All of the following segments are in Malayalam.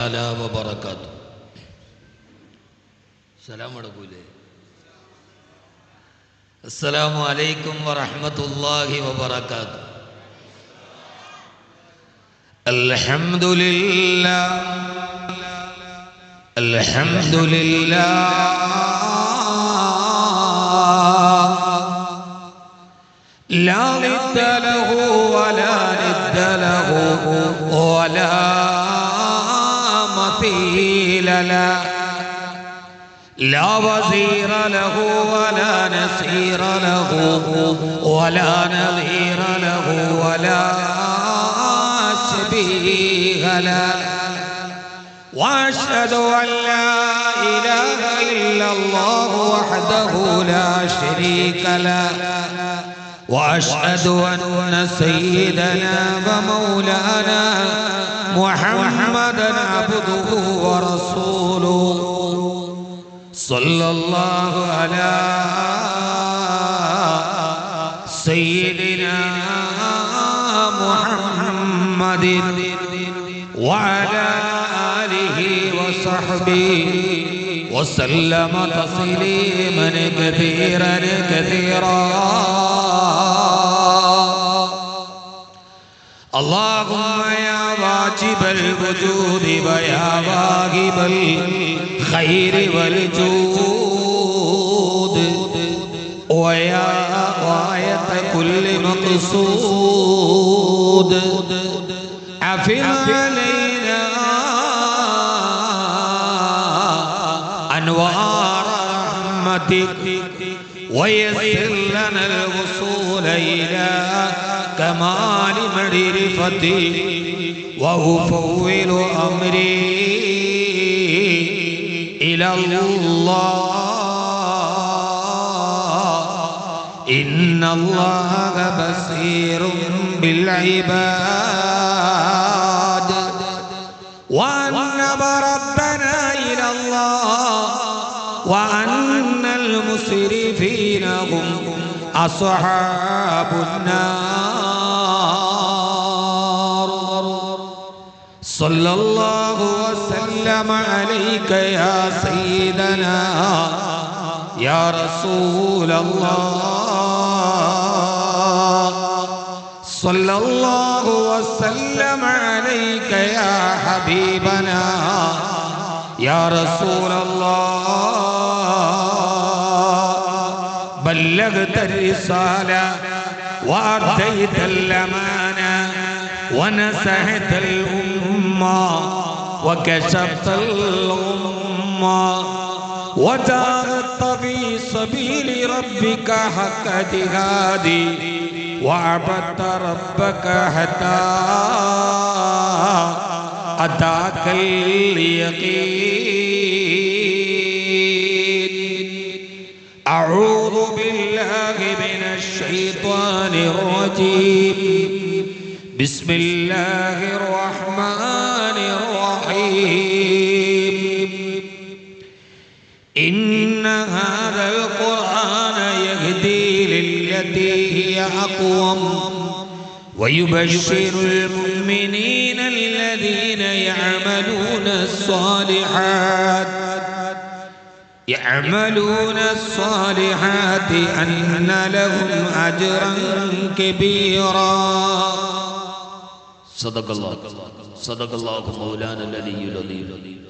تعالى وبركاته. سلام السلام عليكم ورحمة الله وبركاته. الحمد لله. الحمد لله. لا ند له ولا ند له ولا مثيل له لا وزير له ولا نصير له ولا نظير له ولا شبيه له. وأشهد أن لا إله إلا الله وحده لا شريك له. وأشهد أن سيدنا ومولانا محمدا عبده ورسوله. صلى الله على سيدنا محمد وعلى آله وصحبه وسلم تسليما كثيرا كثيرا. اللهم يا واجب الوجود ويا واهب الخير والجود. ويا غاية كل مقصود. عفو علينا أنوار رحمتك. ويسر لنا الوصول إلى كمال معرفتك وأفوض أمري إلى الله. إن الله بصير بالعباد. وأنب ربنا إلى الله. وأن المسرفين هم أصحاب النار. صلى الله وسلم عليك يا سيدنا يا رسول الله. صلى الله وسلم عليك يا حبيبنا يا رسول الله. بلغت الرسالة وأديت الأمانة ونسحت الأمة. وكشفت الأمة وجاهدت في سبيل ربك حق جهادي وعبدت ربك حتى أتاك اليقين. أعوذ بالله من الشيطان الرجيم. بسم الله الرحمن الرحيم. إن هذا القرآن يهدي للتي هي أقوم ويبشر المؤمنين الذين يعملون الصالحات يعملون الصالحات أن لهم أجرا كبيرا. صدق الله صدق الله مولانا الذي العظيم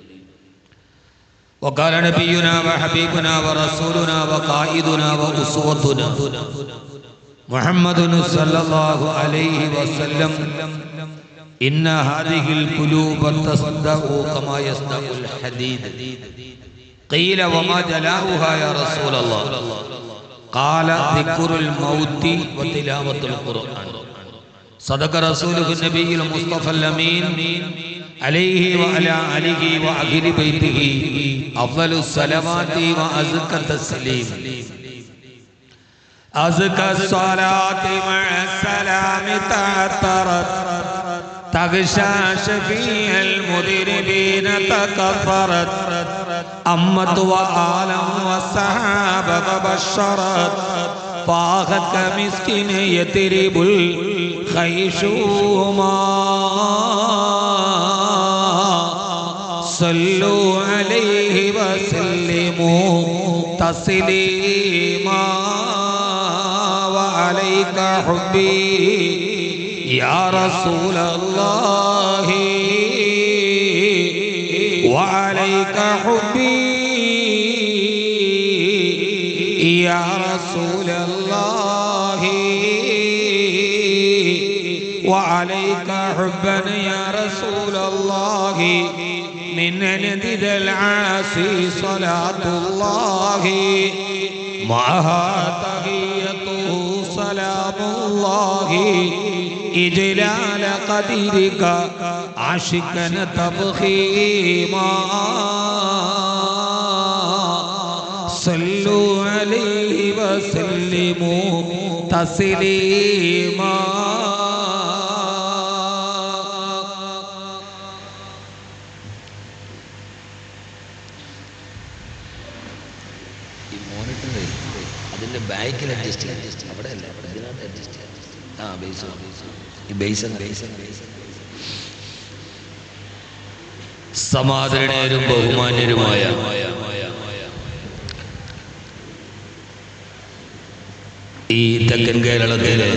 وقال نبينا وحبيبنا ورسولنا وقائدنا وأسوتنا محمد صلى الله عليه وسلم إن هذه القلوب تصدأ كما يصدأ الحديد قيل وما جلاؤها يا رسول الله قال ذكر الموت وتلاوة القرآن صدق رسوله النبي المصطفى الأمين عليه وعلى آله وأهل بيته أفضل الصلوات وأزكى التسليم. أزكى الصلاة مع السلام تعطرت تغشى شفيع المذنبين تكفرت. أمت وآلا والصحابة فبشرت. فاخت کا مسکن یہ تیری بل وسلموا صلو علیہ حبي يا حبی یا رسول اللہ وعليك حبی يا رسول وعليك حبا يا رسول الله. من ندد العاصي صلاة الله. معها تحيته سلام الله. إجلال قدرك عاشقا تبخيما. صلوا عليه وسلموا تسليما. അതിന്റെ അഡ്ജസ്റ്റ് ചെയ്യാം. അവിടെ അല്ല ഇതിനകത്ത് അഡ്ജസ്റ്റ് ചെയ്യാം. ആ ബേസ് ഈ ബേസ് ബേസ് സമാദരണീയരും ബഹുമാന്യരുമായ ഈ തെക്കൻ കേരളത്തിലെ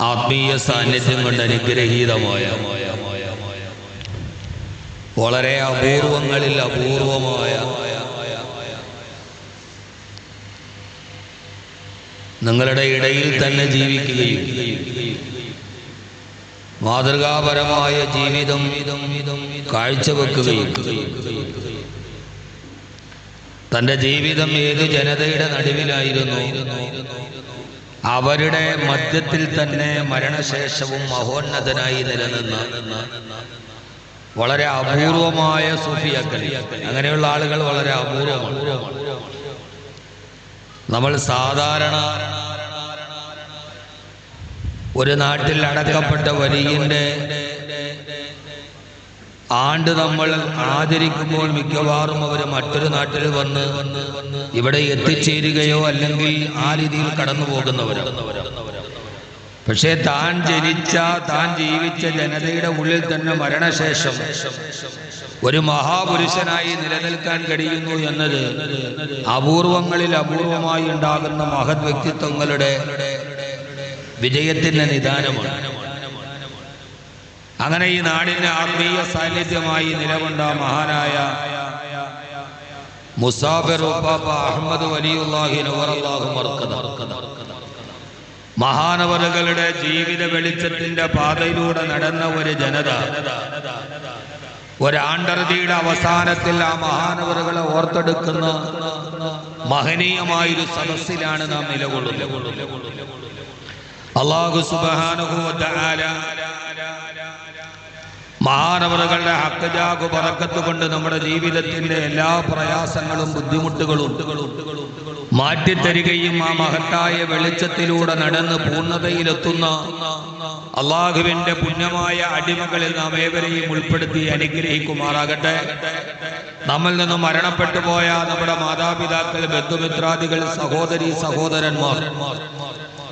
ആത്മീയ സാന്നിധ്യം കൊണ്ട് അനുഗ്രഹീതമായ വളരെ അപൂർവങ്ങളിൽ അപൂർവമായ നിങ്ങളുടെ ഇടയിൽ തന്നെ ജീവിക്കുകയും മാതൃകാപരമായ ജീവിതം കാഴ്ചവെക്കുകയും തന്റെ ജീവിതം ഏത് ജനതയുടെ നടുവിലായിരുന്നു? അവരുടെ മധ്യത്തിൽ തന്നെ മരണശേഷവും മഹോന്നതനായി നിലനിന്ന വളരെ അപൂർവമായ സൂഫിയാക്കൾ. അങ്ങനെയുള്ള ആളുകൾ വളരെ അപൂർവമാണ്. നമ്മൾ സാധാരണ ഒരു നാട്ടിൽ അടക്കപ്പെട്ട വലിയന്റെ ആണ്ട് നമ്മൾ ആചരിക്കുമ്പോൾ മിക്കവാറും അവർ മറ്റൊരു നാട്ടിൽ വന്ന് ഇവിടെ എത്തിച്ചേരുകയോ അല്ലെങ്കിൽ ആ രീതിയിൽ കടന്നു പോകുന്നവരാണ് പക്ഷേ താൻ ജനിച്ച താൻ ജീവിച്ച ജനതയുടെ ഉള്ളിൽ തന്നെ മരണശേഷം ഒരു മഹാപുരുഷനായി നിലനിൽക്കാൻ കഴിയുന്നു എന്നത് അപൂർവങ്ങളിൽ അപൂർവമായി ഉണ്ടാകുന്ന മഹത് വ്യക്തിത്വങ്ങളുടെ വിജയത്തിന്റെ നിദാനമാണ്. അങ്ങനെ ഈ നാടിന്റെ ആത്മീയ സാന്നിധ്യമായി നിലകൊണ്ട മഹാനായ ഉപ്പാപ്പ അഹമ്മദ് വലിയുല്ലാഹി നവറല്ലാഹു മർക്കദ. മഹാനവറുകളുടെ ജീവിത വെളിച്ചത്തിന്റെ പാതയിലൂടെ നടന്ന ഒരു ജനത. ഒരാണ്ടർതിയുടെ അവസാനത്തിൽ ആ മഹാനവറുകളെ ഓർത്തെടുക്കുന്ന മഹനീയമായൊരു സദസ്സിലാണ് നാം നിലകൊള്ളുന്നത്. അള്ളാഹു സുബാനുഭൂല മഹാനവറുകളുടെ ഹക്കജാകു പറക്കത്ത് കൊണ്ട് നമ്മുടെ ജീവിതത്തിന്റെ എല്ലാ പ്രയാസങ്ങളും ബുദ്ധിമുട്ടുകളും മാറ്റിത്തരികയും ആ മഹത്തായ വെളിച്ചത്തിലൂടെ നടന്ന് പൂർണതയിലെത്തുന്ന അള്ളാഹുവിന്റെ പുണ്യമായ അടിമകളിൽ നാം ഏവരെയും ഉൾപ്പെടുത്തി അനുഗ്രഹിക്കുമാറാകട്ടെ. നമ്മിൽ നിന്ന് മരണപ്പെട്ടു പോയ നമ്മുടെ മാതാപിതാക്കൾ ബന്ധുമിത്രാദികൾ സഹോദരി സഹോദരന്മാർ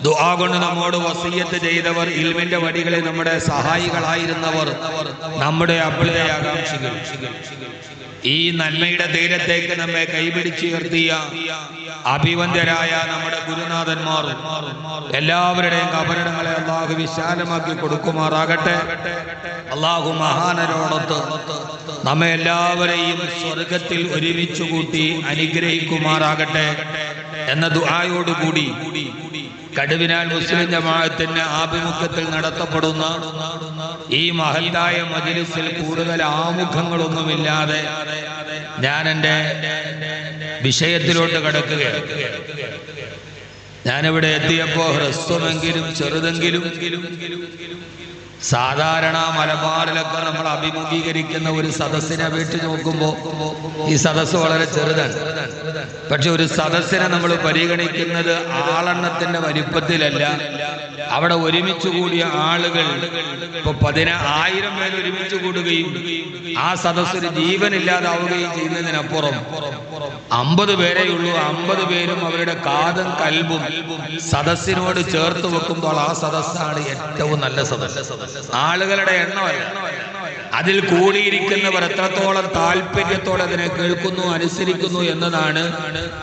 ദുആ കൊണ്ട് നമ്മോട് വസീയത്ത് ചെയ്തവർ ഇൽമിന്റെ വടികളെ നമ്മുടെ സഹായികളായിരുന്നവർ നമ്മുടെ അഭ്യുദയാകാംക്ഷികൾ ഈ നന്മയുടെ തീരത്തേക്ക് നമ്മെ കൈപിടിച്ചുയർത്തിയ അഭിവന്ദ്യരായ നമ്മുടെ ഗുരുനാഥന്മാർ എല്ലാവരുടെയും കബറിടങ്ങളെ അള്ളാഹു വിശാലമാക്കി കൊടുക്കുമാറാകട്ടെ. അള്ളാഹു മഹാനരോടത്ത് നമ്മെ എല്ലാവരെയും സ്വർഗത്തിൽ ഒരുമിച്ചു കൂട്ടി അനുഗ്രഹിക്കുമാറാകട്ടെ എന്ന ദുആയോടുകൂടി കടുവിനാൽ മുസ്ലിം ജമാഅത്തിന്റെ ആഭിമുഖ്യത്തിൽ നടത്തപ്പെടുന്ന ഈ മഹത്തായ മജിലിസിൽ കൂടുതൽ ആമുഖങ്ങളൊന്നുമില്ലാതെ ഞാൻ എന്റെ വിഷയത്തിലോട്ട് കടക്കുകയാണ്. ഞാനിവിടെ എത്തിയപ്പോ ഹ്രസ്വമെങ്കിലും ചെറുതെങ്കിലും സാധാരണ മലബാറിലൊക്കെ നമ്മൾ അഭിമുഖീകരിക്കുന്ന ഒരു സദസ്സിനെ വെച്ച് നോക്കുമ്പോൾ ഈ സദസ്സ് വളരെ ചെറുതാണ്. പക്ഷെ ഒരു സദസ്സിനെ നമ്മൾ പരിഗണിക്കുന്നത് ആളെണ്ണത്തിന്റെ വലിപ്പത്തിലല്ല. അവിടെ ഒരുമിച്ച് കൂടിയ ആളുകൾ ഇപ്പൊ പതിന ആയിരം പേര് ഒരുമിച്ച് കൂടുകയും ആ സദസ്സിൽ ജീവനില്ലാതാവുകയും ചെയ്യുന്നതിനപ്പുറം അമ്പത് പേരെ ഉള്ളൂ. അമ്പത് പേരും അവരുടെ കാതും കൽബും സദസ്സിനോട് ചേർത്ത് വെക്കുമ്പോൾ ആ സദസ്സാണ് ഏറ്റവും നല്ല സദസ്സ്. ആളുകളുടെ എണ്ണമല്ല. അതിൽ കൂടിയിരിക്കുന്നവർ എത്രത്തോളം താല്പര്യത്തോടെ അതിനെ കേൾക്കുന്നു അനുസരിക്കുന്നു എന്നതാണ്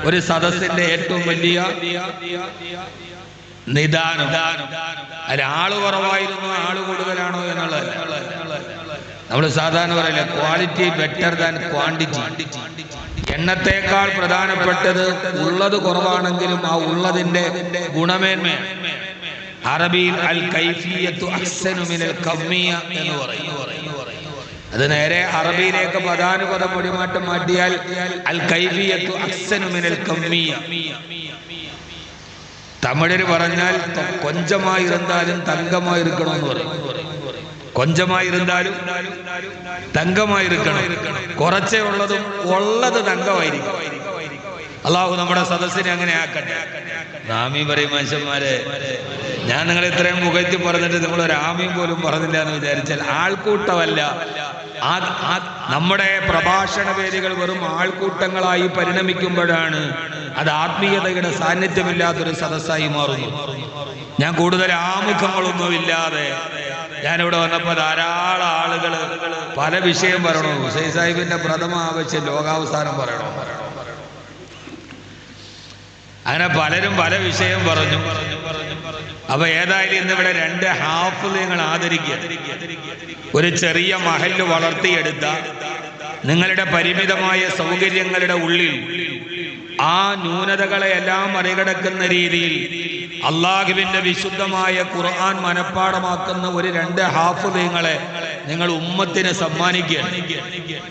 ഒരു സദസ്സിന്റെ ഏറ്റവും വലിയ നിദാനം. അതിൽ ആൾ കുറവായിരുന്നു ആൾ കൂടുതലാണോ എന്നുള്ളത്. നമ്മൾ സാധാരണ പറയില്ല ക്വാളിറ്റി ബെറ്റർ ദാൻ ക്വാണ്ടിറ്റി എണ്ണത്തേക്കാൾ പ്രധാനപ്പെട്ടത് ഉള്ളത് കുറവാണെങ്കിലും ആ ഉള്ളതിന്റെ ഗുണമേന്മ അറബിയിൽ അൽ കൈഫിയത്തു അഹ്സനു മിനൽ കമ്മിയ എന്ന് പറയും. അത് നേരെ അറബിയിലേക്ക് പദാനുപദം പൊടിമാറ്റം മാറ്റിയാൽ അൽ കൈഫിയത്തു അഹ്സനു മിനൽ കമ്മിയ. തമിഴിൽ പറഞ്ഞാൽ കൊഞ്ചമായിരുന്നാലും തങ്കമായിരിക്കണം എന്ന് പറയും. കൊഞ്ചമായിരുന്നാലും തങ്കമായിരിക്കണം. കുറച്ചേ ഉള്ളതും ഉള്ളത് തങ്കമായിരിക്കും അള്ളാഹു നമ്മുടെ സദസ്സിനെ അങ്ങനെ ആക്കട്ടെ. ആമീൻ പറയും മനുഷ്യന്മാരെ. ഞാൻ നിങ്ങൾ ഇത്രയും മുഖത്തി പറഞ്ഞിട്ട് നിങ്ങൾ ഒരു ആമീൻ പോലും പറഞ്ഞില്ല എന്ന് വിചാരിച്ചാൽ ആൾക്കൂട്ടമല്ല. നമ്മുടെ പ്രഭാഷണ വേദികൾ വെറും ആൾക്കൂട്ടങ്ങളായി പരിണമിക്കുമ്പോഴാണ് അത് ആത്മീയതയുടെ സാന്നിധ്യമില്ലാത്തൊരു സദസ്സായി മാറുന്നു ഞാൻ കൂടുതൽ ആമുഖങ്ങളൊന്നുമില്ലാതെ ഞാനിവിടെ വന്നപ്പോൾ ധാരാളം ആളുകൾ പല വിഷയം പറയണോ. ഹുസൈൻ സാഹിബിന്റെ പ്രഥമ ആവശ്യം ലോകാവസാനം പറയണോ പറയണോ. അങ്ങനെ പലരും പല വിഷയം പറഞ്ഞു. അപ്പൊ ഏതായാലും ഇന്നിവിടെ രണ്ട് ഹാഫ് നിങ്ങൾ ആദരിക്കുക. ഒരു ചെറിയ മഹൽ വളർത്തിയെടുത്ത നിങ്ങളുടെ പരിമിതമായ സൗകര്യങ്ങളുടെ ഉള്ളിൽ ആ ന്യൂനതകളെ എല്ലാം മറികടക്കുന്ന രീതിയിൽ അള്ളാഹുവിന്റെ വിശുദ്ധമായ ഖുർആൻ മനഃപ്പാടമാക്കുന്ന ഒരു രണ്ട് ഹാഫുദയങ്ങളെ നിങ്ങൾ ഉമ്മത്തിനെ സമ്മാനിക്കുക.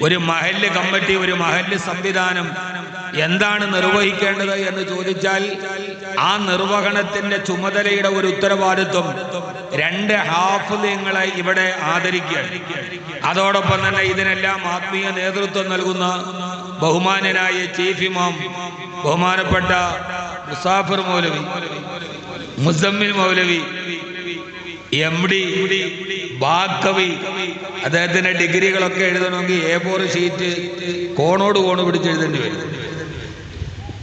ഒരു മഹല്ല് കമ്മിറ്റി ഒരു മഹല്ല് സംവിധാനം എന്താണ് നിർവഹിക്കേണ്ടത് എന്ന് ചോദിച്ചാൽ ആ നിർവഹണത്തിന്റെ ചുമതലയുടെ ഒരു ഉത്തരവാദിത്വം രണ്ട് ഹാഫ് നിങ്ങളെ ഇവിടെ ആദരിക്കുകയാണ് അതോടൊപ്പം തന്നെ ഇതിനെല്ലാം ആത്മീയ നേതൃത്വം നൽകുന്ന ബഹുമാനനായ ചീഫ് ഇമാം ബഹുമാനപ്പെട്ട മുസാഫിർ മൗലവി മുസമ്മിൽ മൗലവി എം ഡി ബാക്കവി അദ്ദേഹത്തിന്റെ ഡിഗ്രികളൊക്കെ എഴുതണമെങ്കിൽ എ ഫോർ ഷീറ്റ് കോണോട് കോണ് പിടിച്ച് എഴുതേണ്ടി വരും.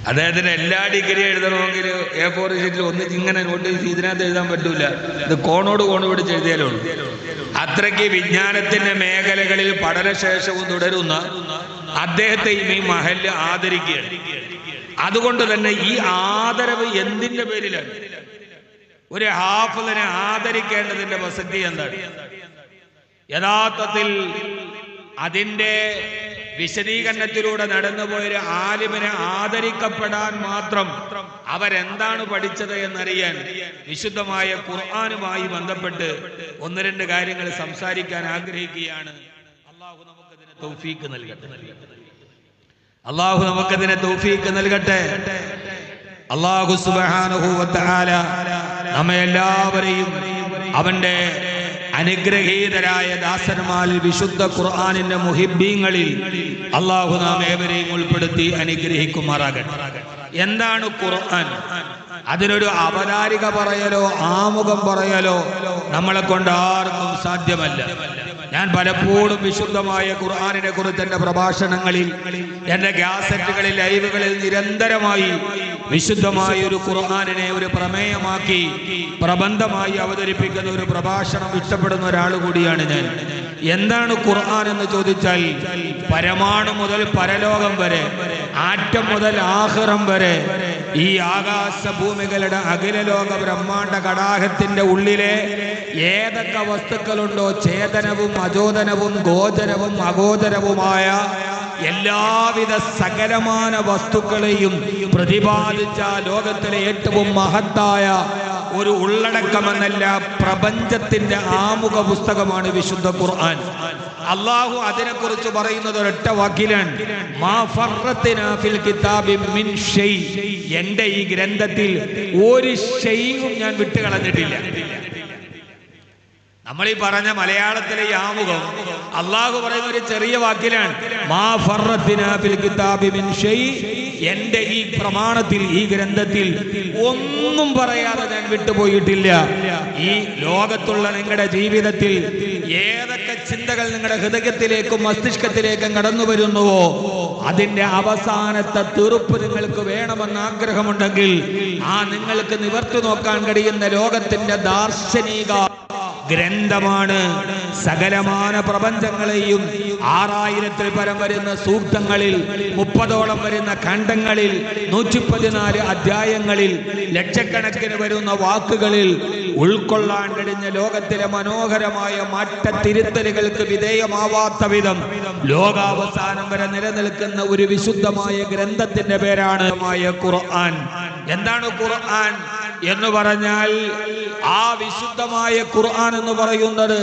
അദ്ദേഹത്തിന് എല്ലാ ഡിഗ്രി എഴുതണമെങ്കിൽ എ ഫോർ ഷീറ്റിൽ ഒന്ന് ഇങ്ങനെ നോട്ടീസ് ഇതിനകത്ത് എഴുതാൻ പറ്റൂല. ഇത് കോണോട് കോണ് പിടിച്ച് എഴുതിയാലേ ഉള്ളൂ. അത്രയ്ക്ക് വിജ്ഞാനത്തിന്റെ മേഖലകളിൽ പഠനശേഷവും തുടരുന്ന അദ്ദേഹത്തെ ഈ മഹൽ ആദരിക്കുകയാണ്. അതുകൊണ്ട് തന്നെ ഈ ആദരവ് എന്തിന്റെ പേരിലാണ്? ഒരു ഹാഫിളിനെ ആദരിക്കേണ്ടതിന്റെ പ്രസക്തി എന്താണ്? യഥാർത്ഥത്തിൽ അതിന്റെ വിശദീകരണത്തിലൂടെ നടന്നുപോയൊരു ആലിമിനെ ആദരിക്കപ്പെടാൻ മാത്രം അവരെന്താണ് പഠിച്ചത് എന്നറിയാൻ വിശുദ്ധമായ ഖുർആാനുമായി ബന്ധപ്പെട്ട് ഒന്ന് രണ്ട് കാര്യങ്ങൾ സംസാരിക്കാൻ ആഗ്രഹിക്കുകയാണ്. അള്ളാഹു നമുക്കതിന് തൗഫീക്ക് നൽകട്ടെ. അള്ളാഹു നമുക്കതിനെ തൗഫീക്ക് നൽകട്ടെ. അള്ളാഹു തആല നമ്മെ എല്ലാവരെയും അവന്റെ അനുഗ്രഹീതരായ ദാസന്മാരിൽ വിശുദ്ധ ഖുർആാനിന്റെ മുഹിബീങ്ങളിൽ അള്ളാഹു നാം ഏവരെയും ഉൾപ്പെടുത്തി അനുഗ്രഹിക്കുമാറാകട്ടെ. എന്താണ് ഖുർആൻ? അതിനൊരു അവതാരിക പറയലോ ആമുഖം പറയലോ നമ്മളെ കൊണ്ട് ആർക്കും സാധ്യമല്ല. ഞാൻ പലപ്പോഴും വിശുദ്ധമായ ഖുർആാനിനെ കുറിച്ച് എന്റെ പ്രഭാഷണങ്ങളിൽ എന്റെ ഗ്യാസറ്റുകളിൽ ലൈവുകളിൽ നിരന്തരമായി വിശുദ്ധമായ ഒരു ഖുർആാനിനെ ഒരു പ്രമേയമാക്കി പ്രബന്ധമായി അവതരിപ്പിക്കുന്ന ഒരു പ്രഭാഷണം ഇഷ്ടപ്പെടുന്ന ഒരാൾ കൂടിയാണ് ഞാൻ. എന്താണ് ഖുർആൻ എന്ന് ചോദിച്ചാൽ പരമാണു മുതൽ പരലോകം വരെ ആറ്റം മുതൽ ആഹ്റം വരെ ഈ ആകാശ ഭൂമികളുടെ അഖില ലോക ബ്രഹ്മാണ്ട കടാഹത്തിന്റെ ഉള്ളിലെ ഏതൊക്കെ വസ്തുക്കളുണ്ടോ ചേതനവും അചോദനവും ഗോചരവും അഗോചരവുമായ എല്ലാവിധ സകലമാന വസ്തുക്കളെയും പ്രതിപാദിച്ച ലോകത്തിലെ ഏറ്റവും മഹത്തായ ഒരു ഉള്ളടക്കമെന്നല്ല പ്രപഞ്ചത്തിന്റെ ആമുഖ പുസ്തകമാണ് വിശുദ്ധ ഖുർആൻ. അള്ളാഹു അതിനെക്കുറിച്ച് പറയുന്നത് ഒരൊറ്റ വാക്കിലാണ്. എന്റെ ഈ ഗ്രന്ഥത്തിൽ ഒരു ഷെയ്യും ഞാൻ വിട്ടുകളഞ്ഞിട്ടില്ല നമ്മൾ ഈ പറഞ്ഞ മലയാളത്തിലെ ആമുഖം അള്ളാഹു പറയുന്ന ഒരു ചെറിയ വാക്കിലാണ്. എന്റെ ഈ പ്രമാണത്തിൽ ഈ ഗ്രന്ഥത്തിൽ ഒന്നും പറയാതെ ഞാൻ വിട്ടുപോയിട്ടില്ല ഈ ലോകത്തുള്ള നിങ്ങളുടെ ജീവിതത്തിൽ ഏതൊക്കെ ചിന്തകൾ നിങ്ങളുടെ ഹൃദയത്തിലേക്കും മസ്തിഷ്കത്തിലേക്കും കടന്നു വരുന്നുവോ അതിന്റെ അവസാനത്തെ തീർപ്പ് നിങ്ങൾക്ക് വേണമെന്ന് ആഗ്രഹമുണ്ടെങ്കിൽ ആ നിങ്ങൾക്ക് നിവർത്തി നോക്കാൻ കഴിയുന്ന ലോകത്തിന്റെ ദാർശനിക ഗ്രന്ഥമാണ്. സകലമാന പ്രപഞ്ചങ്ങളെയും ആറായിരത്തിൽ പരം വരുന്ന സൂക്തങ്ങളിൽ മുപ്പതോളം വരുന്ന ഖണ്ഡങ്ങളിൽ നൂറ്റി പതിനാല് അധ്യായങ്ങളിൽ ലക്ഷക്കണക്കിന് വരുന്ന വാക്കുകളിൽ ഉൾക്കൊള്ളാൻ കഴിഞ്ഞ ലോകത്തിലെ മനോഹരമായ മാറ്റത്തിരുത്തലുകൾക്ക് വിധേയമാവാത്ത വിധം ലോകാവസാനം വരെ നിലനിൽക്കുന്ന ഒരു വിശുദ്ധമായ ഗ്രന്ഥത്തിന്റെ പേരാണ് ഖുർആൻ. എന്താണ് ഖുർആൻ? എന്ന് പറഞ്ഞാൽ ആ വിശുദ്ധമായ ഖുർആൻ എന്ന് പറയുന്നത്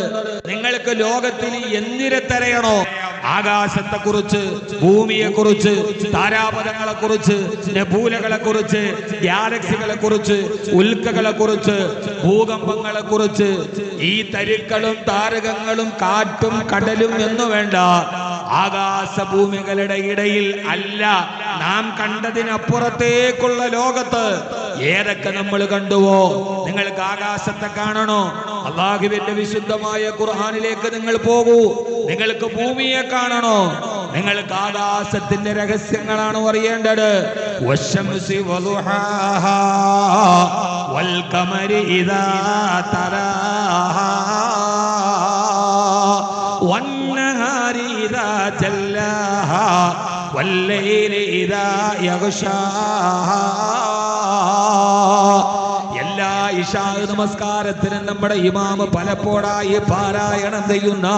നിങ്ങൾക്ക് ലോകത്തിൽ എന്തിനെ തെരയണോ? ആകാശത്തെ കുറിച്ച് ഭൂമിയെ കുറിച്ച് താരാപഥങ്ങളെ കുറിച്ച് നബൂലകളെ കുറിച്ച് ഗാലക്സികളെ കുറിച്ച് ഉൽക്കകളെ കുറിച്ച് ഭൂകമ്പങ്ങളെ കുറിച്ച് ഈ തരുക്കളും താരകങ്ങളും കാറ്റും കടലും എന്നു വേണ്ട ആകാശഭൂമികളുടെ ഇടയിൽ അല്ല നാം കണ്ടതിനപ്പുറത്തേക്കുള്ള ലോകത്ത് ഏതൊക്കെ നമ്മൾ കണ്ടുവോ നിങ്ങൾക്ക് ആകാശത്തെ കാണണോ? അള്ളാഹുവിന്റെ വിശുദ്ധമായ ഖുർഹാനിലേക്ക് നിങ്ങൾ പോകൂ നിങ്ങൾക്ക് ഭൂമിയെ കാണണോ? നിങ്ങൾക്ക് ആകാശത്തിന്റെ രഹസ്യങ്ങളാണ് അറിയേണ്ടത്? വൽകമരി ഇതാ തരാഹാ. എല്ലാ ഇഷാ നമസ്കാരത്തിനും നമ്മുടെ ഇമാമ് പലപ്പോഴായി പാരായണം ചെയ്യുന്ന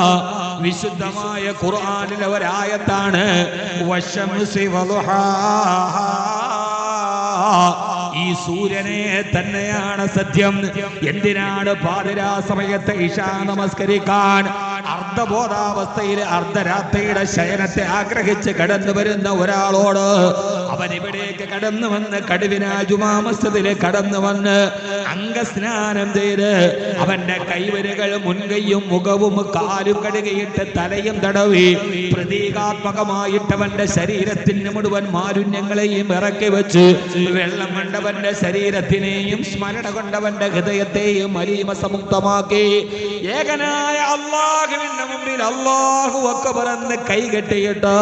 വിശുദ്ധമായ ഖുർആനിലെ ഒരായത്താണ് വശം വളുഹാഹാ ഈ സൂര്യനെ തന്നെയാണ് സത്യം. എന്തിനാണ് പാതിരാ സമയത്ത് ഇഷ നമസ്കരിക്കാൻ? അർദ്ധബോധാവസ്ഥയിൽ അർദ്ധരാത്രിയുടെ ശയനത്തെ ആഗ്രഹിച്ച് കടന്നു വരുന്ന ഒരാളോട് അവൻ ഇവിടേക്ക് കടന്നു വന്ന് കടുവിന ജുമാമസ്തതിൽ കടന്നു വന്ന് അംഗസ്നാനം ചെയ്ത് അവന്റെ കൈവരുകൾ മുൻകൈയും മുഖവും കാലും കഴുകിയിട്ട് തലയും തടവി പ്രതീകാത്മകമായിട്ട് അവന്റെ ശരീരത്തിന് മുഴുവൻ മാലിന്യങ്ങളെയും ഇറക്കി വെച്ച് വെള്ളം കൊണ്ടവന്റെ ശരീരത്തിനെയും സ്മരണ കൊണ്ടവന്റെ ഹൃദയത്തെയും മലീമസമുക്തമാക്കി ഏകനായ അള്ളാഹുവിന്റെ മുമ്പിൽ അള്ളാഹു ഒക്കെ പറന്ന് കൈകെട്ടിയിട്ട്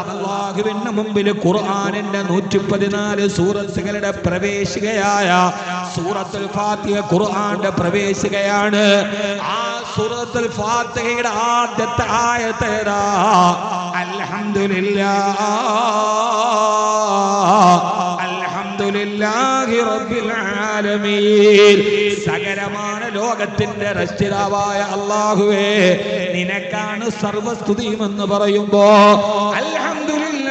അള്ളാഹുവിന്റെ മുമ്പിൽ ഖുർആാനിന്റെ നൂറ്റി പതിനാല് സൂറത്തുകളുടെ പ്രവേശികയായ സൂറത്തുൽ ഫാത്തിഹ ഖുർആന്റെ പ്രവേശികയാണ്. ആ സൂറത്തുൽ ഫാത്തിഹയുടെ ആദ്യത്തെ റബ്ബിൽ ആലമീൻ സകലമായ ലോകത്തിന്റെ രക്ഷിതാവായ അല്ലാഹുവേ നിനക്കാണ് സർവസ്തുതിയും എന്ന് പറയുമ്പോ അൽഹംദുലില്ലാഹി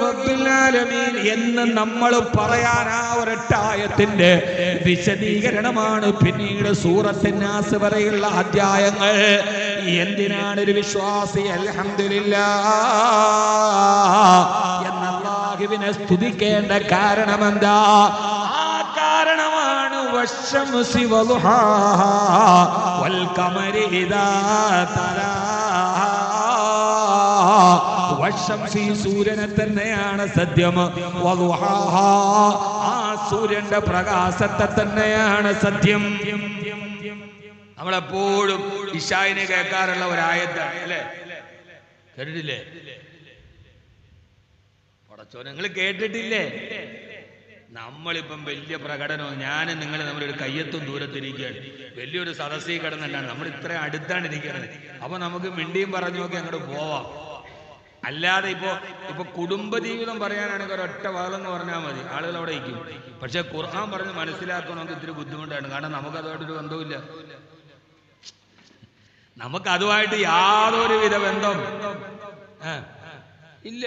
റബ്ബിൽ ആലമീൻ എന്ന് നമ്മൾ പറയാൻ ആ ഒരട്ടായത്തിന്റെ വിശദീകരണമാണ് പിന്നീട് സൂറത്തിനാസ് വരെയുള്ള അധ്യായങ്ങൾ. എന്തിനാണ് ഒരു വിശ്വാസി അൽഹംദുലില്ലാ എന്ന അല്ലാഹുവിനെ സ്തുതിക്കേണ്ട കാരണമെന്താ? ആ കാരണമാണ് വശംസി വളുഹാഹാ വൽ ഖമരി ഇദാ തലാഹാ വശംസി സൂര്യനെ തന്നെയാണ് സത്യം. ആ സൂര്യന്റെ പ്രകാശത്തെ തന്നെയാണ് സത്യം. നമ്മളെപ്പോഴും ഇഷായിനെ കേൾക്കാറുള്ള ഒരായത്താണ് അല്ലേ? കേട്ടിട്ടില്ലേ? പടച്ചോ നിങ്ങൾ കേട്ടിട്ടില്ലേ? നമ്മളിപ്പം വലിയ പ്രകടനവും ഞാനും നിങ്ങൾ നമ്മളൊരു കയ്യെത്തും ദൂരത്തിരിക്കുകയാണ്. വലിയൊരു സദസ്സിൽ കിടന്നല്ലാണ് നമ്മൾ ഇത്രയും അടുത്താണ് ഇരിക്കുന്നത്. അപ്പൊ നമുക്ക് മിണ്ടിയും പറഞ്ഞു നോക്കി അങ്ങോട്ട് പോവാം. അല്ലാതെ ഇപ്പോ ഇപ്പൊ കുടുംബജീവിതം പറയാനാണെങ്കിൽ ഒരൊറ്റ എന്ന് പറഞ്ഞാൽ മതി. ആളുകൾ അവിടെ ഇരിക്കും. പക്ഷെ ഖുർആൻ പറഞ്ഞ് മനസ്സിലാക്കണമെങ്കിൽ ഇത്തിരി ബുദ്ധിമുട്ടാണ്. കാരണം നമുക്ക് അതുമായിട്ടൊരു ബന്ധവുമില്ല. നമുക്ക് അതുമായിട്ട് യാതൊരു വിധ ബന്ധം ആ, ഇല്ല.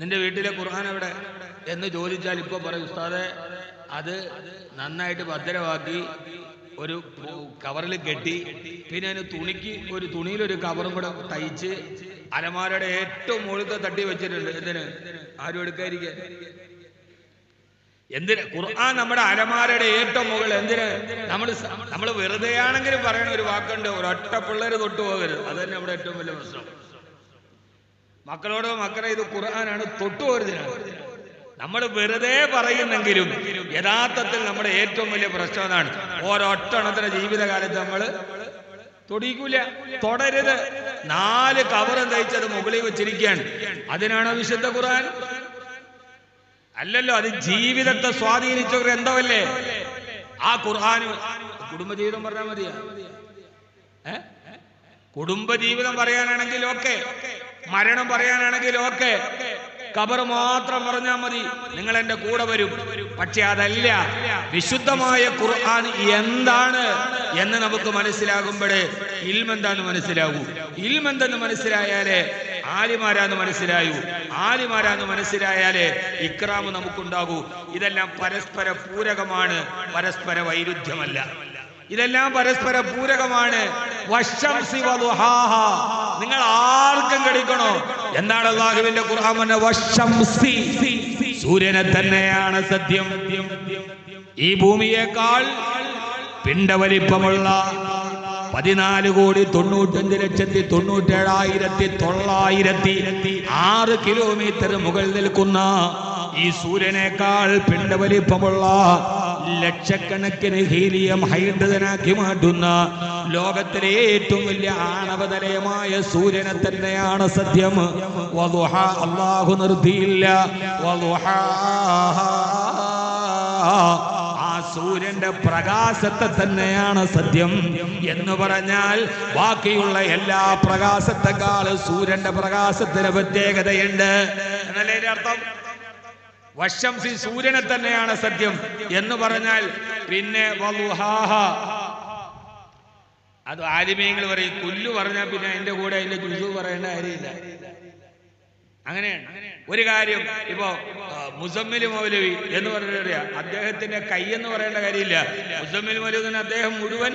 നിന്റെ വീട്ടിലെ ഖുർആൻ എവിടെ? എന്ന് ചോദിച്ചാൽ ഇപ്പൊ പറയും ഉസ്താദെ അത് നന്നായിട്ട് ഭദ്രമാക്കി ഒരു കവറിൽ കെട്ടി പിന്നെ അതിന് തുണിക്ക് ഒരു തുണിയിൽ ഒരു കവറും കൂടെ തയ്ച്ച് അലമാരയുടെ ഏറ്റവും മുഴുത്ത തട്ടി വെച്ചിട്ടുണ്ട്. എന്തിന്? ആരും എടുക്കാതിരിക്കാൻ. എന്തിന്? ഖുർആൻ നമ്മുടെ അലമാരയുടെ ഏറ്റവും മുകളിൽ എന്തിന്? നമ്മൾ നമ്മൾ വെറുതെയാണെങ്കിലും പറയുന്ന ഒരു വാക്കുണ്ട് ഒരൊറ്റ പിള്ളേര് തൊട്ടു പോകരുത് അത് തന്നെ നമ്മുടെ ഏറ്റവും വലിയ പ്രശ്നം. മക്കളോട് മക്കളെ ഇത് ഖുർആനാണ് തൊട്ടു പോകരുതിനാണ് നമ്മൾ വെറുതെ പറയുന്നെങ്കിലും യഥാർത്ഥത്തിൽ നമ്മുടെ ഏറ്റവും വലിയ പ്രശ്നം അതാണ്. ഓരോറ്റണത്തിന്റെ ജീവിതകാലത്ത് നമ്മൾ തൊടിക്കൂല തൊടരുത്. നാല് കവറും തയ്ച്ചത് മുകളിൽ വെച്ചിരിക്കുകയാണ്. അതിനാണോ വിശുദ്ധ ഖുർആൻ? അല്ലല്ലോ അത് ജീവിതത്തെ സ്വാധീനിച്ച ഒരു ഗ്രന്ഥമല്ലേ ആ ഖുർആൻ കുടുംബജീവിതം പറഞ്ഞാൽ മതിയാ? കുടുംബജീവിതം പറയാനാണെങ്കിൽ ഓക്കെ. മരണം പറയാനാണെങ്കിൽ ഓക്കെ. കബർ മാത്രം പറഞ്ഞാൽ മതി. നിങ്ങൾ എന്റെ കൂടെ വരും. പക്ഷെ അതല്ല. വിശുദ്ധമായ ഖുർആൻ എന്താണ് എന്ന് നമുക്ക് മനസ്സിലാകുമ്പോഴേ ഇൽമെന്താന്ന് മനസ്സിലാകൂ. ഇൽമെന്തെന്ന് മനസ്സിലായാലേ ആലിമാരാന്ന് മനസ്സിലായു. ആലിമാരാന്ന് മനസ്സിലായാലേ ഇക്രാമ് നമുക്കുണ്ടാകൂ. ഇതെല്ലാം പരസ്പര പൂരകമാണ്. പരസ്പര വൈരുദ്ധ്യമല്ല. ഇതെല്ലാം പരസ്പര പൂരകമാണ്. നിങ്ങൾ ആർക്കും കടിക്കണോ? എന്താണ് അള്ളാഹുവിന്റെ ഖുർആൻ സൂര്യനെ തന്നെയാണ് സത്യം. ഈ ഭൂമിയേക്കാൾ പിണ്ടവലിപ്പമുള്ള പതിനാല് കോടി തൊണ്ണൂറ്റഞ്ച് ലക്ഷത്തി തൊണ്ണൂറ്റേഴായിരത്തി തൊള്ളായിരത്തി ആറ് കിലോമീറ്റർ മുകളിൽ നിൽക്കുന്ന ഈ സൂര്യനേക്കാൾ പിണ്ടവലിപ്പമുള്ള ലക്ഷക്കണക്കിന് ഹീലിയം ഹൈഡ്രജനാക്കി മാറ്റുന്ന ലോകത്തിലെ ഏറ്റവും വലിയ ആണവതലയമായ സൂര്യനെ തന്നെയാണ് സത്യം. അള്ളാഹു നിർത്തിയില്ല ആ സൂര്യന്റെ പ്രകാശത്തെ തന്നെയാണ് സത്യം. എന്ന് പറഞ്ഞാൽ ബാക്കിയുള്ള എല്ലാ പ്രകാശത്തെക്കാളും സൂര്യന്റെ പ്രകാശത്തിന് പ്രത്യേകതയുണ്ട്. എന്നല്ലേ അർത്ഥം? വശംസി സൂര്യനെ തന്നെയാണ് സത്യം എന്ന് പറഞ്ഞാൽ പിന്നെ. അത് ആലിമീങ്ങൾ പറയും കുല്ലു പറഞ്ഞാൽ പിന്നെ അതിന്റെ കൂടെ അതിന്റെ ജുസു പറയേണ്ട കാര്യമില്ല അങ്ങനെയാണ് ഒരു കാര്യം ഇപ്പോ മുസമ്മിൽ മൗലവി എന്ന് പറഞ്ഞ അദ്ദേഹത്തിന്റെ കൈ എന്ന് പറയേണ്ട കാര്യമില്ല മുസമ്മിൽ മൗലവിന് അദ്ദേഹം മുഴുവൻ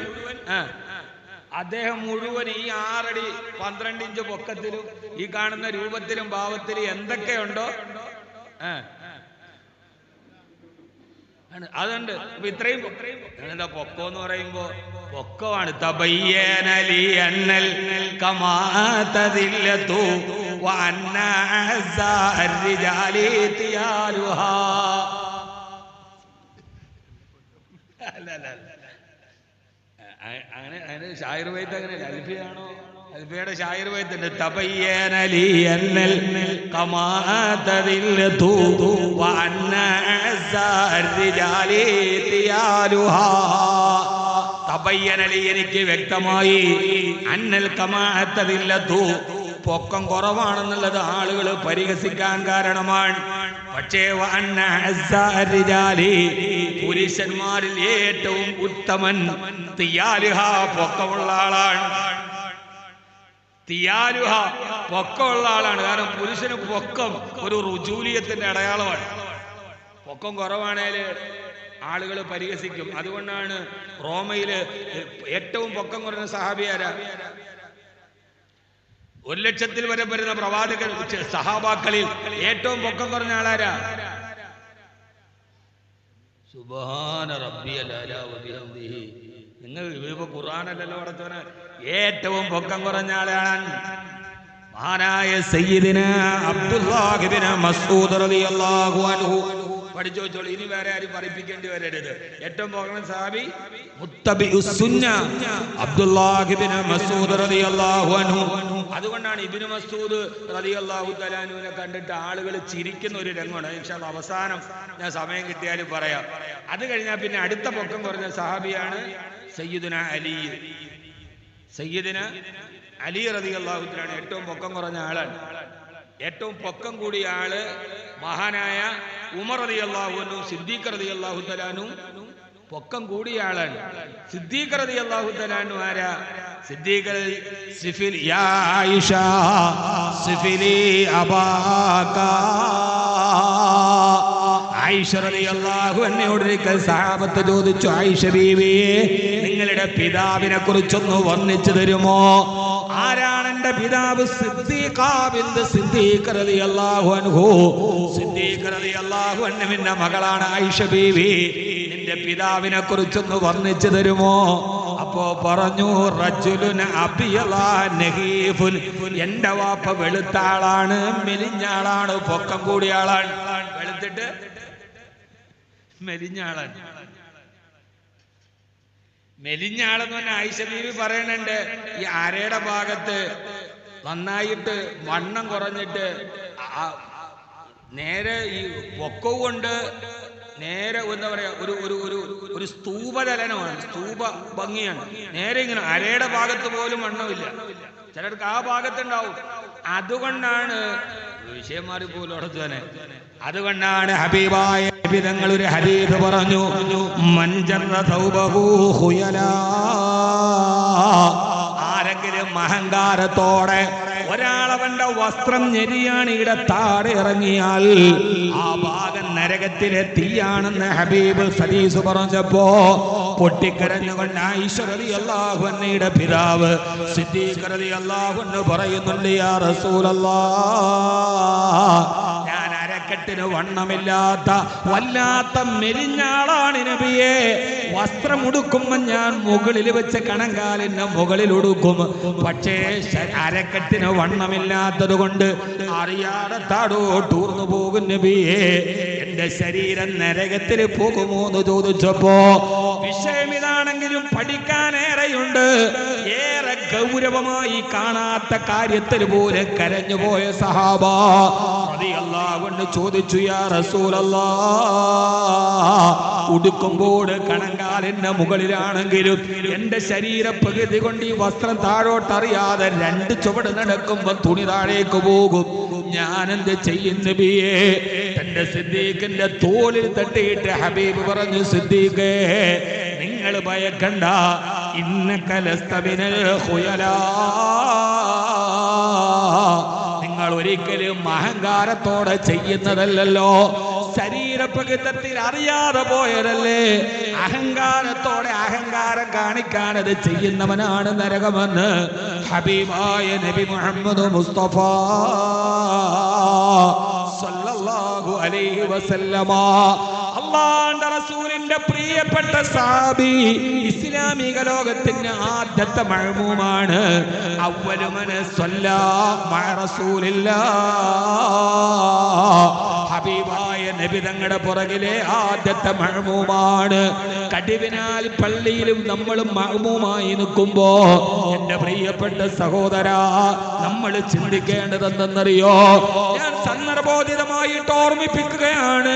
അദ്ദേഹം മുഴുവൻ ഈ ആറടി പന്ത്രണ്ട് ഇഞ്ച് പൊക്കത്തിലും ഈ കാണുന്ന രൂപത്തിലും ഭാവത്തിലും എന്തൊക്കെയുണ്ടോ ആണ്. അതുണ്ട്. അപ്പൊ ഇത്രയും എന്താ പൊക്കോ എന്ന് പറയുമ്പോ പൊക്കമാണ്. തബയ്യനലി അന്നൽ അല്ല. അങ്ങനെ അങ്ങനെ ഷായർ വൈത്ത് അങ്ങനെ അൽഫിയാണോ അൽഫിയുടെ ഷായർ വൈത്തുണ്ട് തബയ്യനലി അന്നൽ കമാതദില്ലതു വഅന്ന അസ്സാരിജാലി തിയാലുഹാ തബയ്യനലി എനിക്ക് വ്യക്തമായി അന്നൽ കമാഅത്തതില്ലതു പൊക്കം കുറവാണെന്നുള്ളത് ആളുകൾ പരിഹസിക്കാൻ കാരണമാണ്. പക്ഷേ പുരുഷന്മാരിൽ ഏറ്റവും ഉത്തമൻ പൊക്കമുള്ള ആളാണ്. തിയാലുഹ പൊക്കമുള്ള ആളാണ്. കാരണം പുരുഷന് പൊക്കം ഒരു റുജൂലിയത്തിന്റെ അടയാളമാണ്. പൊക്കം കുറവാണേൽ ആളുകൾ പരിഹസിക്കും. അതുകൊണ്ടാണ് റോമയിൽ ഏറ്റവും പൊക്കം കുറഞ്ഞ സഹാബിയാരാ ഒരു ലക്ഷത്തിൽ വരെ വരുന്ന പ്രവാചകൻ സഹാബാക്കളിൽ ഏറ്റവും പൊക്കം കുറഞ്ഞ ആളാരാ? സുബാന വബിഹംദിഹി. നിങ്ങൾ ഇപ്പൊ ഖുർആനല്ലല്ലോ പടച്ചോന് ഏറ്റവും പൊക്കം കുറഞ്ഞ ആളാണ് മഹാനായ സയ്യിദിന് അബ്ദുല്ലാഹിബിന് മസ്ഊദ് റളിയല്ലാഹു അൻഹു. പഠിച്ചു വെച്ചോളൂ ഇനി വേറെ ആരും പഠിപ്പിക്കേണ്ടി വരരുത്. ഏറ്റവും പൊക്കം സാബി മുത്തബി അബ്ദുല്ലാഹിബിന് മസൂദ് റളിയല്ലാഹു അൻഹു. അതുകൊണ്ടാണ് ഇബ്നു മസൂദ് റളിയല്ലാഹു തലാനുവിനെ കണ്ടിട്ട് ആളുകൾ ചിരിക്കുന്ന ഒരു രംഗമാണ്. അല്ലാ അവസാനം ഞാൻ സമയം കിട്ടിയാലും പറയാം. അത് കഴിഞ്ഞാൽ പിന്നെ അടുത്ത പൊക്കം കുറഞ്ഞ സഹാബിയാണ് സയ്യിദുന അലി. സയ്യിദിന അലി റതി റളിയല്ലാഹുവിനാണ് ഏറ്റവും പൊക്കം കുറഞ്ഞ ആളാണ്. ഏറ്റവും പൊക്കം കൂടിയ ആൾ മഹാനായ ഉമർ റതി അള്ളാഹുനും സിദ്ദീഖ് റതി അള്ളാഹുത്തലാനും പൊക്കം കൂടിയ ആളാണ്. സിദ്ദീഖ് റതി അള്ളാഹുത്തലാനും ആരാ? സിദ്ദീഖ് സിഫിൽ സിഫിലി അബാക. ആയിഷ റളിയല്ലാഹു അൻഹയോട് ഒരിക്കൽ സഹാബത്ത് ചോദിച്ചു ആയിഷ ബീവിയെ നിങ്ങളുടെ പിതാവിനെ കുറിച്ചൊന്ന് വർണിച്ചു തരുമോ? ആരാണ് എന്റെ പിതാവ്? സിദ്ദീഖാബിന്റെ സിദ്ദീഖ് റളിയല്ലാഹു അൻഹു. സിദ്ദീഖ് റളിയല്ലാഹു അൻഹുവിന്റെ മകളാണ് ആയിഷ ബീവി. നിന്റെ പിതാവിനെ കുറിച്ചൊന്ന് വർണിച്ചു തരുമോ? അപ്പോ പറഞ്ഞു എന്റെ വാപ്പ വെളുത്താളാണ് മെലിഞ്ഞാളാണ് പൊക്കം കൂടിയ ആളാണ്. വെളുത്തിട്ട് മെലിഞ്ഞ ആളാണ്. മെലിഞ്ഞ ആളെന്ന് പറഞ്ഞ ആയിഷബീവി പറയണുണ്ട് ഈ അരയുടെ ഭാഗത്ത് നന്നായിട്ട് വണ്ണം കുറഞ്ഞിട്ട് നേരെ ഈ പൊക്കവും കൊണ്ട് നേരെ എന്താ പറയാ ഒരു ഒരു ഒരു ഒരു സ്തൂപചലനമാണ് സ്തൂപ ഭംഗിയാണ്. നേരെ ഇങ്ങനെ അരയുടെ ഭാഗത്ത് പോലും വണ്ണമില്ല. ചിലർക്ക് ആ ഭാഗത്തുണ്ടാവും. അതുകൊണ്ടാണ് വിഷയം പോലും അടുത്ത് ഉടച്ചവനെ അതുകൊണ്ടാണ് ഹബീബായ വിധങ്ങൾ ഒരു ഹരീഫ് പറഞ്ഞു. ആരെങ്കിലും അഹങ്കാരത്തോടെ ഒരാളവന്റെ വസ്ത്രം ഞെരിയാണ് ഇവിടെ താഴെ ഇറങ്ങിയാൽ ആ ഭാഗം നരകത്തിലെ തീയാണെന്ന് ഹബീബ് സദീസ് പറഞ്ഞപ്പോ പൊട്ടിക്കരഞ്ഞുകൊണ്ട് ഐശ്വരതി അള്ളാഹുന്നയുടെ പിതാവ് സിദ്ധീകരതി അള്ളാഹുന്ന് പറയുന്നുണ്ട് യാ റസൂലല്ലാ അരക്കെട്ടിന് വണ്ണമില്ലാത്ത വല്ലാത്ത മെലിഞ്ഞാളാണ് നബിയെ. വസ്ത്രം ഉടുക്കുമ്പോ ഞാൻ മുകളിൽ വെച്ച് കണങ്കാലിന്റെ മുകളിൽ ഉടുക്കും. പക്ഷേ അരക്കെട്ടിന് വണ്ണമില്ലാത്തത് കൊണ്ട് അറിയാതെ താടോട്ടൂർന്നു പോകും നബിയെ. എന്റെ ശരീരം നരകത്തിൽ പോകുമോ എന്ന് ചോദിച്ചപ്പോ വിഷയം ഇതാണെങ്കിലും പഠിക്കാനേറെയുണ്ട്. ഏറെ ഗൗരവമായി കാണാത്ത കാര്യത്തിൽ പോലെ കരഞ്ഞുപോയ സഹാബ കൊണ്ട് ചോദിച്ചു യാ റസൂലല്ലാ ഉടുക്കുമ്പോൾ കണങ്കാലിന്റെ മുകളിലാണെങ്കിലും എന്റെ ശരീര പ്രകൃതി കൊണ്ട് ഈ വസ്ത്രം താഴോട്ടറിയാതെ രണ്ട് ചുവട് നടക്കുമ്പോ തുണി താഴേക്ക് പോകും. ഞാൻ എന്ത് ചെയ്യും നബിയേ? എന്റെ സിദ്ദീഖിന്റെ തോലിൽ തട്ടിയിട്ട് ഹബീബ് പറഞ്ഞു സിദ്ദീഖേ നിങ്ങൾ ഭയക്കണ്ട. ഇന്ന കലസ്തവിനൽ ഒരിക്കലും അഹങ്കാരത്തോടെ ചെയ്യുന്നതല്ലല്ലോ. ശരീരപ്രകൃതത്തിൽ അറിയാതെ പോയതല്ലേ. അഹങ്കാരത്തോടെ അഹങ്കാരം കാണിക്കാൻ അത് ചെയ്യുന്നവനാണ് നരകമെന്ന് ഹബീബായ നബി മുഹമ്മദ് മുസ്തഫ സല്ലല്ലാഹു അലൈഹി വസല്ലമ അള്ളാന്റെ റസൂലിന്റെ പ്രിയപ്പെട്ട സാബി ഇസ്ലാമിക ലോകത്തിന്റെ ആദ്യത്തെ മഴമുമാണ് ഹബീബായ നബി തങ്ങളുടെ പുറകിലെ ആദ്യത്തെ മഴമുമാണ് കടിവിനാൽ പള്ളിയിലും നമ്മൾ മഴമുമായി നിൽക്കുമ്പോ എന്റെ പ്രിയപ്പെട്ട സഹോദര നമ്മൾ ചിന്തിക്കേണ്ടതെന്തെന്നറിയോ? സന്ദർഭോചിതമായിട്ട് ഓർമ്മിപ്പിക്കുകയാണ്.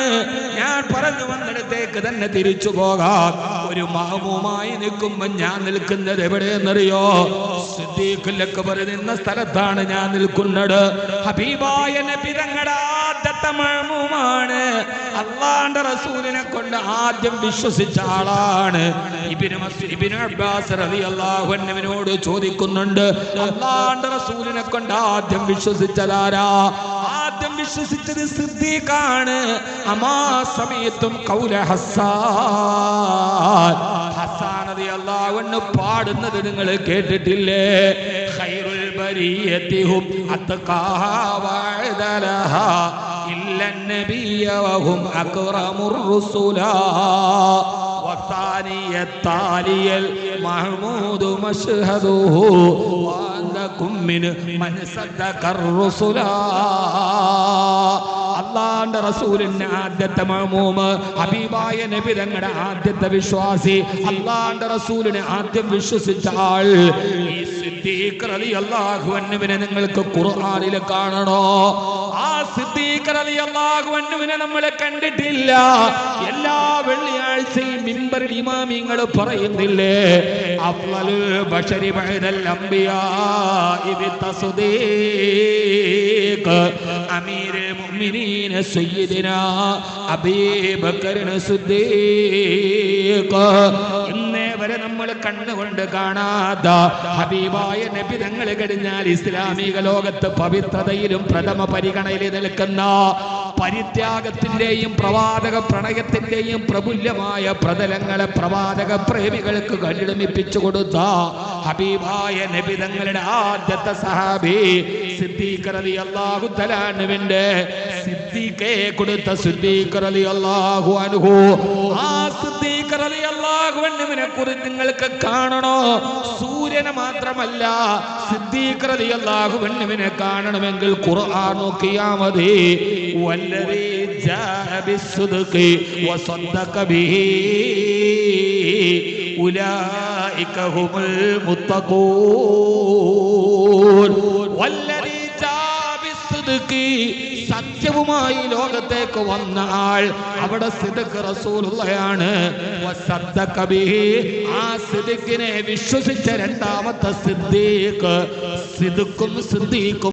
ഞാൻ പറഞ്ഞു വന്നിടത്തേക്ക് തന്നെ തിരിച്ചു പോകാം. ഒരു മഹമുമായി നിൽക്കുമ്പോ ഞാൻ നിൽക്കുന്നത് എവിടെയെന്നറിയോ? സിദ്ദീഖിലൊക്കെ നിന്ന സ്ഥലത്താണ് ഞാൻ നിൽക്കുന്നത്. ഹബീബായ നബി തങ്ങളുടെ ആദ്യത്തെ മഹമുമാണ് അള്ളാന്റെ റസൂലിനെ കൊണ്ട് ആദ്യം വിശ്വസിച്ച ആളാണ്. അബ്ബാസ് ചോദിക്കുന്നുണ്ട് അള്ളാന്റെ റസൂലിനെ കൊണ്ട് ആദ്യം വിശ്വസിച്ചതാരാ? ആദ്യം വിശ്വസിച്ചത് സിദ്ദീഖാണ്. അമാ സമയത്തും കൗല ഹസാൻ. ഹസാനത് അള്ളാഹുന്ന് പാടുന്നത് നിങ്ങൾ കേട്ടിട്ടില്ലേ? ഖൈറുൽ ബരിയത്തിഹും അത്തകാവഅദലഹ ഇല്ലൻ നബിയ വഹും അക്റമുർ റുസുലാ. മഹ്മൂദു മഷ്ഹദുഹു വാന്തകും മിൻ മൻ സദ്ദഖർ റുസുലാ അള്ളാന്റെ റസൂലിന്റെ ആദ്യത്തെ മാമൂമ് ഹബീബായ നബി തങ്ങളുടെ ആദ്യത്തെ വിശ്വാസി അള്ളാന്റെ റസൂലിനെ ആദ്യം വിശ്വസിച്ച ആൾ അൻഹുവിനെ നിങ്ങൾക്ക് ഖുർആനിൽ കാണണോ? ആ സിദ്ദീഖ് റളിയല്ലാഹു അൻഹുവിനെ നമ്മൾ കണ്ടിട്ടില്ല. എല്ലാ വെള്ളിയാഴ്ചയും മിമ്പറിൽ ഇമാമിങ്ങൾ പറയുന്നില്ലേ? അഫ്ളലുൽ ബശരി ബഅദൽ അംബിയാ ഇബി തസ്ദീഖ് അമീർ മുഅ്മിനീൻ സയ്യിദിനാ سيدنا أبي بكر الصديق നമ്മൾ കണ്ണുകൊണ്ട് കാണാത്ത ഹബീബായ നബി തങ്ങൾ കഴിഞ്ഞാൽ ഇസ്ലാമിക ലോകത്ത് പവിത്രതയിലും പ്രഥമ പരിഗണയിൽ നിൽക്കുന്ന പരിത്യാഗത്തിന്റെയും പ്രവാചക പ്രണയത്തിന്റെയും പ്രബുല്യമായ പ്രതലങ്ങളെ പ്രവാചക പ്രേമികൾക്ക് കണ്ടിടമിപ്പിച്ചു കൊടുത്ത ഹബീബായ നബി തങ്ങളുടെ ആദ്യത്തെ സഹാബി സിദ്ദീഖ് റളിയല്ലാഹു തലാനുവിന്റെ സിദ്ദീഖെ കൊടുത്ത സിദ്ദീഖ് റളിയല്ലാഹു അൻഹു. ആ സിദ്ദീഖ് റളിയല്ലാഹു അൻഹുവിനെ കുറിച്ച് നിങ്ങൾക്ക് കാണണോ? സൂര്യനെ മാത്രമല്ല സിദ്ദീഖ് റളിയല്ലാഹു അൻഹുവിനെ കാണണമെങ്കിൽ ഖുർആൻ നോക്കിയാ മതി വല്ലദീ ജാഅ ബിസ്സുദ്ഖി വസദ്ദഖ ബിഹി ഉലൈക ഹുമുൽ മുത്തഖൂൻ. ബിസ്സുദ്ഖി സിദ്ദീഖി സത്യവുമായി ലോകത്തേക്ക് വന്ന ആൾ അവിടെ സിദ്ദിഖ് റസൂലുള്ളയാണ് ആ സിദ്ദിഖിനെ വിശ്വസിച്ച രണ്ടാമത്തെ സിദ്ദീഖ്. സിദ്ദിഖും സിദ്ദീഖും